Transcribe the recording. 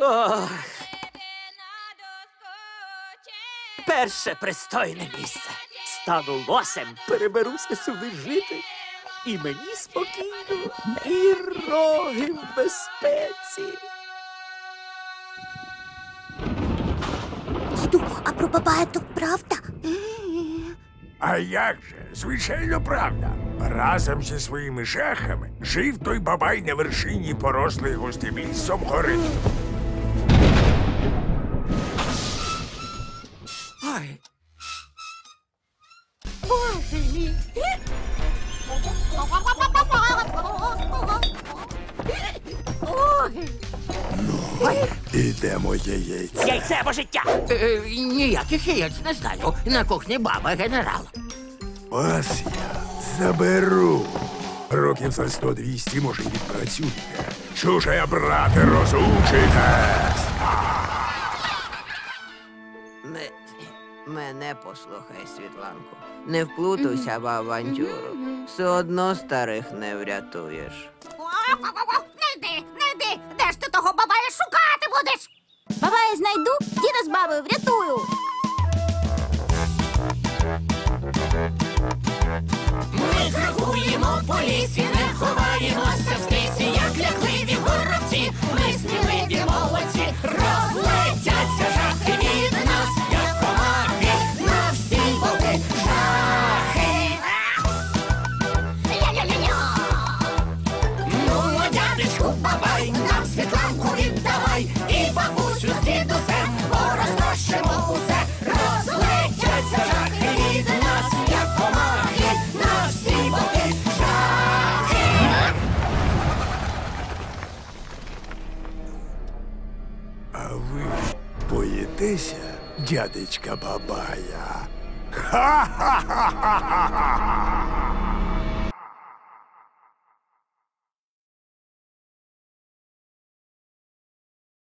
Ох, перше пристойне місце. Стану лосем, переберуся сюди жити. І мені спокійно, і роги в безпеці. Діду, а про бабая то правда? А як же? Звичайно, правда. Разом зі своїми шахами жив той бабай на вершині порослої густим лісом гори. Ой, Боже мій. Ой, Ідемо яєць. яйце або життя. Е, ніяких яєць не знаю. На кухні баба генерал. Ось я заберу. Років за 100-200, може, й відпрацюєте. Чуже, брате, розучитесь. Ме- Мене послухай, Світланку. Не вплутуйся в авантюру. Все одно старих не врятуєш. Не йди, боїтеся, дядечка бабая? Ха-ха-ха-ха-ха!